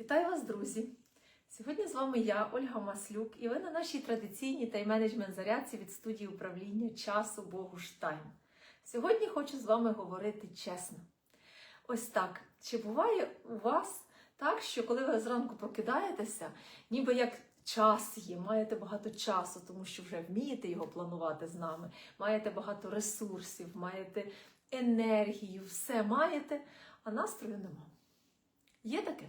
Вітаю вас, друзі! Сьогодні з вами я, Ольга Маслюк, і ви на нашій традиційній тайм-менеджмент зарядці від студії управління часу Богу Штайм. Сьогодні хочу з вами говорити чесно. Ось так. Чи буває у вас так, що коли ви зранку прокидаєтеся, ніби як час є, маєте багато часу, тому що вже вмієте його планувати з нами, маєте багато ресурсів, маєте енергію, все маєте, а настрою нема. Є таке?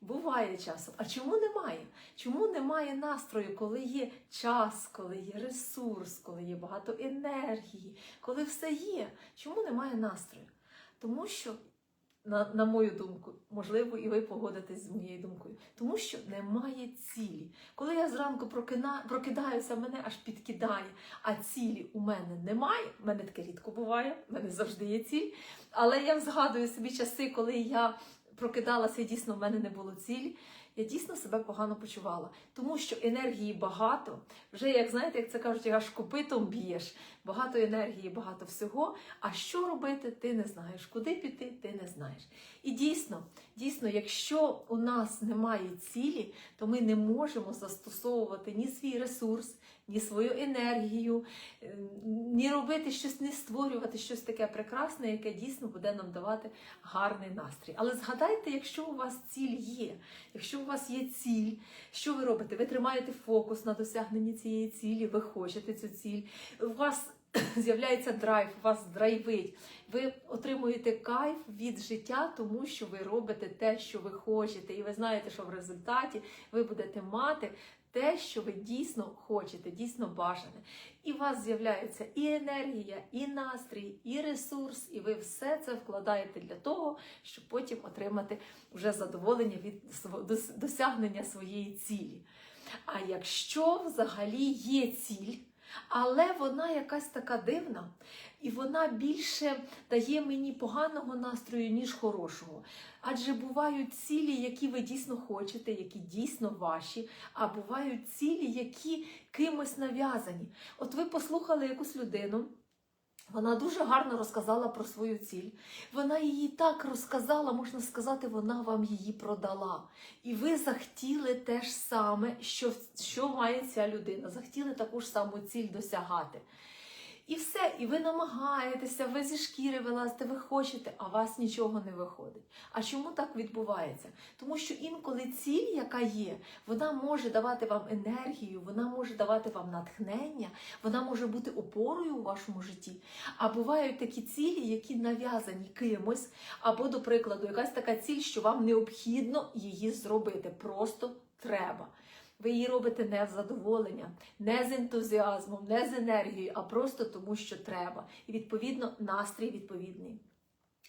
Буває часом. А чому немає? Чому немає настрою, коли є час, коли є ресурс, коли є багато енергії, коли все є? Чому немає настрою? Тому що, на, на мою думку, можливо, і ви погодитесь з моєю думкою, тому що немає цілі. Коли я зранку прокина, прокидаюся, мене аж підкидає, а цілі у мене немає. У мене таке рідко буває, в мене завжди є ціль. Але я згадую собі часи, коли я прокидалася, і дійсно в мене не було цілі, я дійсно себе погано почувала. Тому що енергії багато. Вже, як знаєте, як це кажуть, аж копитом б'єш. Багато енергії, багато всього. А що робити, ти не знаєш. Куди піти, ти не знаєш. І дійсно, дійсно, якщо у нас немає цілі, то ми не можемо застосовувати ні свій ресурс, ні свою енергію, е, ні робити щось, не створювати щось таке прекрасне, яке дійсно буде нам давати гарний настрій. Але згадайте, якщо у вас ціль є, якщо у вас є ціль, що ви робите? Ви тримаєте фокус на досягненні цієї цілі, ви хочете цю ціль, у вас з'являється драйв, вас драйвить. Ви отримуєте кайф від життя, тому що ви робите те, що ви хочете, і ви знаєте, що в результаті ви будете мати те, що ви дійсно хочете, дійсно бажане. І у вас з'являється і енергія, і настрій, і ресурс, і ви все це вкладаєте для того, щоб потім отримати вже задоволення від досягнення своєї цілі. А якщо взагалі є ціль, але вона якась така дивна, і вона більше дає мені поганого настрою, ніж хорошого. Адже бувають цілі, які ви дійсно хочете, які дійсно ваші, а бувають цілі, які кимось нав'язані. От ви послухали якусь людину. Вона дуже гарно розказала про свою ціль. Вона її так розказала, можна сказати, вона вам її продала. І ви захотіли те ж саме, що, що має ця людина. Захотіли таку ж саму ціль досягати. І все, і ви намагаєтеся, ви зі шкіри вилазите, ви хочете, а вас нічого не виходить. А чому так відбувається? Тому що інколи ціль, яка є, вона може давати вам енергію, вона може давати вам натхнення, вона може бути опорою у вашому житті. А бувають такі цілі, які нав'язані кимось, або, до прикладу, якась така ціль, що вам необхідно її зробити. Просто треба. Ви її робите не з задоволення, не з ентузіазмом, не з енергією, а просто тому, що треба. І відповідно настрій відповідний.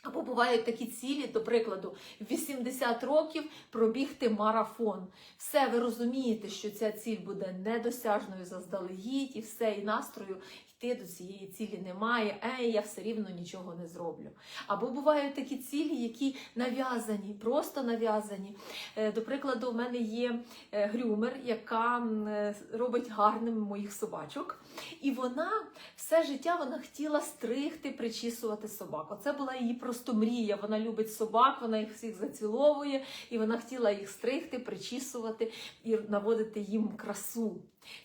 Або бувають такі цілі, до прикладу, в 80 років пробігти марафон. Все, ви розумієте, що ця ціль буде недосяжною заздалегідь, і все, і настрою йти до цієї цілі немає. Ей, я все рівно нічого не зроблю. Або бувають такі цілі, які нав'язані, просто нав'язані. Е, До прикладу, у мене є е, грюмер, яка е, робить гарним моїх собачок. І вона все життя вона хотіла стригти, причісувати собак. Оце була її просто мрія. Вона любить собак, вона їх всіх заціловує, і вона хотіла їх стригти, причісувати і наводити їм красу,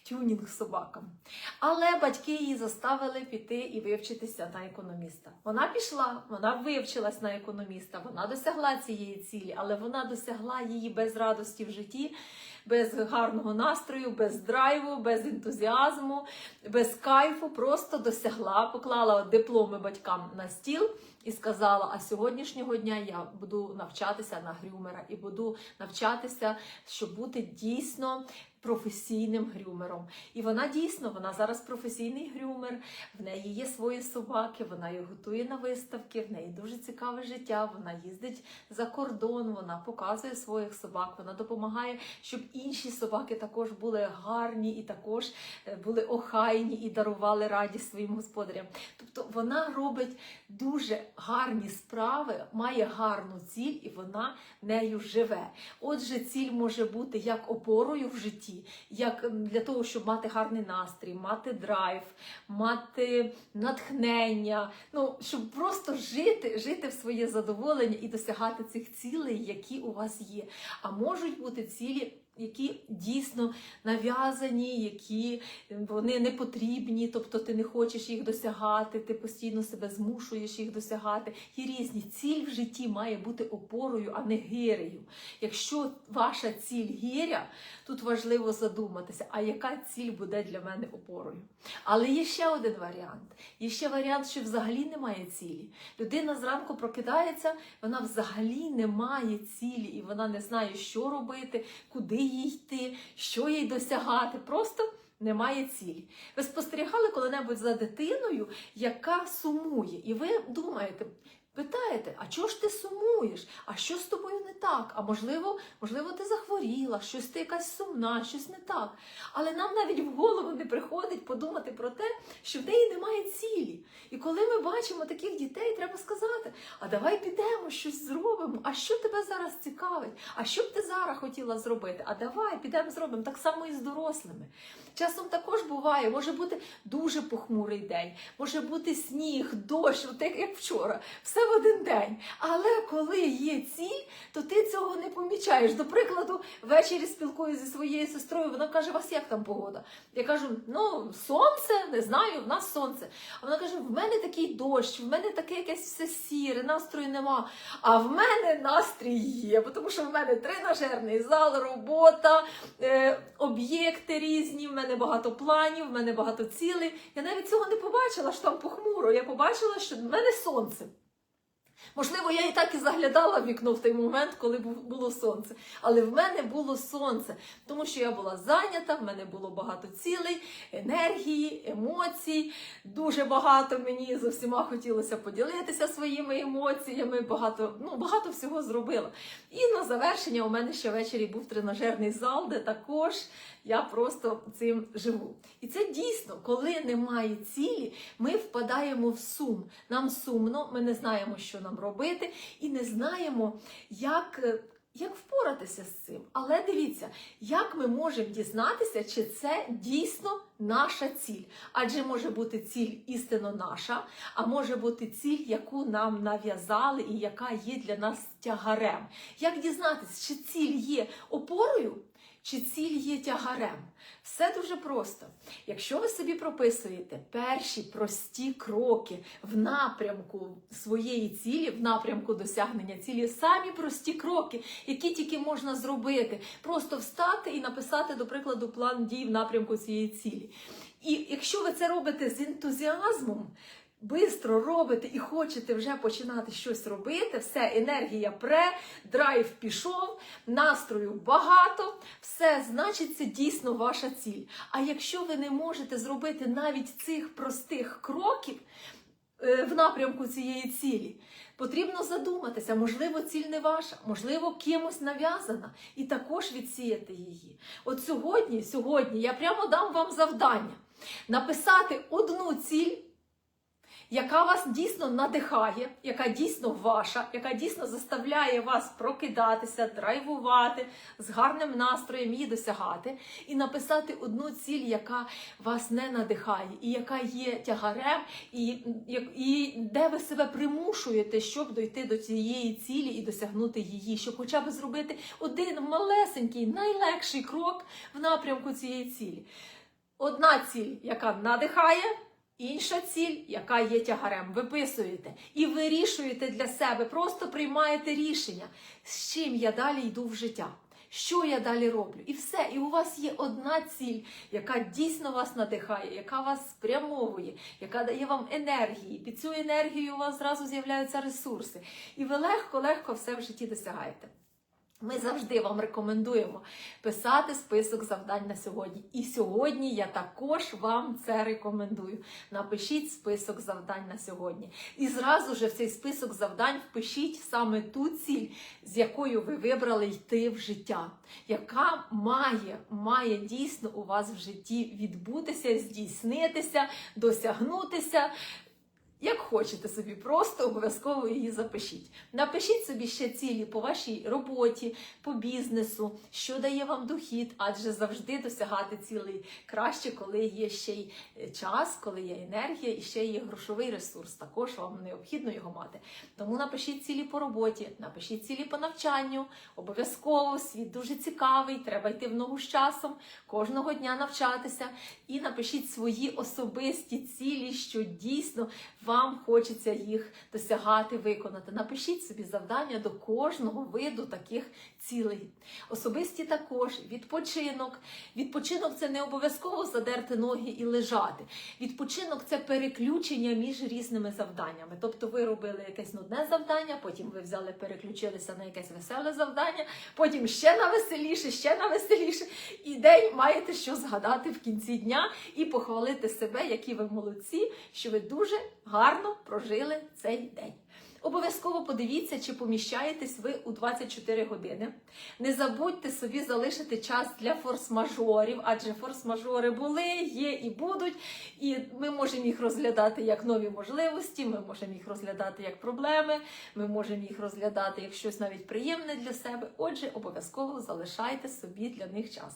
тюнінг собакам. Але батьки її заставили піти і вивчитися на економіста. Вона пішла, вона вивчилась на економіста, вона досягла цієї цілі, але вона досягла її без радості в житті. Без гарного настрою, без драйву, без ентузіазму, без кайфу, просто досягла, поклала дипломи батькам на стіл і сказала: а сьогоднішнього дня я буду навчатися на грюмера і буду навчатися, щоб бути дійсно професійним грюмером. І вона дійсно, вона зараз професійний грюмер, в неї є свої собаки, вона їх готує на виставки, в неї дуже цікаве життя, вона їздить за кордон, вона показує своїх собак, вона допомагає, щоб інші собаки також були гарні і також е, були охайні і дарували радість своїм господарям. Тобто вона робить дуже гарні справи, має гарну ціль і вона нею живе. Отже, ціль може бути як опорою в житті, як для того, щоб мати гарний настрій, мати драйв, мати натхнення, ну щоб просто жити, жити в своє задоволення і досягати цих цілей, які у вас є. А можуть бути цілі. Які дійсно нав'язані, які вони не потрібні, тобто ти не хочеш їх досягати, ти постійно себе змушуєш їх досягати. Є різні. Ціль в житті має бути опорою, а не гирею. Якщо ваша ціль гиря, тут важливо задуматися, а яка ціль буде для мене опорою. Але є ще один варіант. Є ще варіант, що взагалі немає цілі. Людина зранку прокидається, вона взагалі не має цілі, і вона не знає, що робити, куди їй йти, що їй досягати. Просто немає цілі. Ви спостерігали коли-небудь за дитиною, яка сумує, і ви думаєте. Питаєте, а чого ж ти сумуєш? А що з тобою не так? А можливо, можливо, ти захворіла, щось ти якась сумна, щось не так. Але нам навіть в голову не приходить подумати про те, що в неї немає цілі. І коли ми бачимо таких дітей, треба сказати: а давай підемо, щось зробимо. А що тебе зараз цікавить? А що б ти зараз хотіла зробити? А давай підемо зробимо так само і з дорослими. Часом також буває, може бути дуже похмурий день, може бути сніг, дощ, от як, вчора, все в один день. Але коли є ціль, то ти цього не помічаєш. До прикладу, ввечері спілкуюся зі своєю сестрою, вона каже: вас як там погода? Я кажу: ну, сонце, не знаю, в нас сонце. А вона каже: в мене такий дощ, в мене таке якесь все сіре, настрою нема. А в мене настрій є, тому що в мене тренажерний зал, робота, е, об'єкти різні, в мене багато планів, в мене багато цілей. Я навіть цього не побачила, що там похмуро. Я побачила, що в мене сонце. Можливо, я і так і заглядала в вікно в той момент, коли було сонце. Але в мене було сонце, тому що я була зайнята, в мене було багато цілей, енергії, емоцій. Дуже багато мені з усіма хотілося поділитися своїми емоціями. Багато, ну, багато всього зробила. І на завершення у мене ще ввечері був тренажерний зал, де також я просто цим живу. І це дійсно, коли немає цілі, ми впадаємо в сум. Нам сумно, ми не знаємо, що нам робити, і не знаємо, як. е, Як впоратися з цим? Але дивіться, як ми можемо дізнатися, чи це дійсно наша ціль? Адже може бути ціль істинно наша, а може бути ціль, яку нам нав'язали і яка є для нас тягарем. Як дізнатися, чи ціль є опорою, чи ціль є тягарем? Все дуже просто. Якщо ви собі прописуєте перші прості кроки в напрямку своєї цілі, в напрямку досягнення цілі, самі прості кроки, які тільки можна зробити, просто встати і написати, до прикладу, план дій в напрямку цієї цілі. І якщо ви це робите з ентузіазмом, Бистро робите і хочете вже починати щось робити, все, енергія пре, драйв пішов, настрою багато, все, значить, це дійсно ваша ціль. А якщо ви не можете зробити навіть цих простих кроків е, в напрямку цієї цілі, потрібно задуматися, можливо, ціль не ваша, можливо, кимось нав'язана, і також відсіяти її. От сьогодні, сьогодні я прямо дам вам завдання написати одну ціль яка вас дійсно надихає, яка дійсно ваша, яка дійсно заставляє вас прокидатися, драйвувати, з гарним настроєм її досягати, і написати одну ціль, яка вас не надихає, і яка є тягарем, і, і де ви себе примушуєте, щоб дойти до цієї цілі і досягнути її, щоб хоча б зробити один малесенький, найлегший крок в напрямку цієї цілі. Одна ціль, яка надихає. Інша ціль, яка є тягарем, виписуєте і вирішуєте для себе, просто приймаєте рішення, з чим я далі йду в життя, що я далі роблю. І все. І у вас є одна ціль, яка дійсно вас надихає, яка вас спрямовує, яка дає вам енергії. Під цю енергію у вас зразу з'являються ресурси. І ви легко-легко все в житті досягаєте. Ми завжди вам рекомендуємо писати список завдань на сьогодні. І сьогодні я також вам це рекомендую. Напишіть список завдань на сьогодні. І зразу же в цей список завдань впишіть саме ту ціль, з якою ви вибрали йти в життя, яка має, має дійсно у вас в житті відбутися, здійснитися, досягнутися. Як хочете собі, просто обов'язково її запишіть. Напишіть собі ще цілі по вашій роботі, по бізнесу, що дає вам дохід, адже завжди досягати цілей краще, коли є ще й е, час, коли є енергія і ще є грошовий ресурс. Також вам необхідно його мати. Тому напишіть цілі по роботі, напишіть цілі по навчанню. Обов'язково світ дуже цікавий, треба йти в ногу з часом, кожного дня навчатися. І напишіть свої особисті цілі, що дійсно вам хочеться їх досягати, виконати. Напишіть собі завдання до кожного виду таких цілей. Особисті також відпочинок. Відпочинок це не обов'язково задерти ноги і лежати. Відпочинок це переключення між різними завданнями. Тобто ви робили якесь нудне завдання, потім ви взяли, переключилися на якесь веселе завдання, потім ще на веселіше, ще на веселіше. І день маєте що згадати в кінці дня і похвалити себе, які ви молодці, що ви дуже гарно прожили цей день. Обов'язково подивіться, чи поміщаєтесь ви у 24 години. Не забудьте собі залишити час для форс-мажорів, адже форс-мажори були, є і будуть. І ми можемо їх розглядати як нові можливості, ми можемо їх розглядати як проблеми, ми можемо їх розглядати як щось навіть приємне для себе. Отже, обов'язково залишайте собі для них час.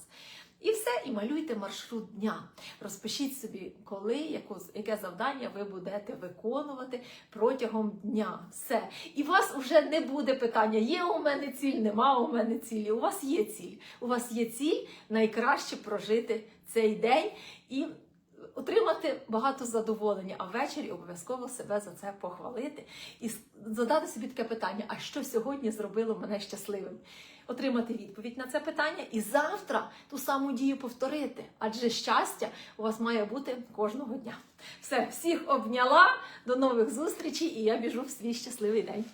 І все, і малюйте маршрут дня. Розпишіть собі, коли, яку, яке завдання ви будете виконувати протягом дня. Все. І у вас вже не буде питання: є у мене ціль, нема у мене цілі. У вас є ціль. У вас є ціль найкраще прожити цей день і отримати багато задоволення, а ввечері обов'язково себе за це похвалити і задати собі таке питання: а що сьогодні зробило мене щасливим? Отримати відповідь на це питання і завтра ту саму дію повторити. Адже щастя у вас має бути кожного дня. Все, всіх обняла, до нових зустрічей, і я біжу в свій щасливий день.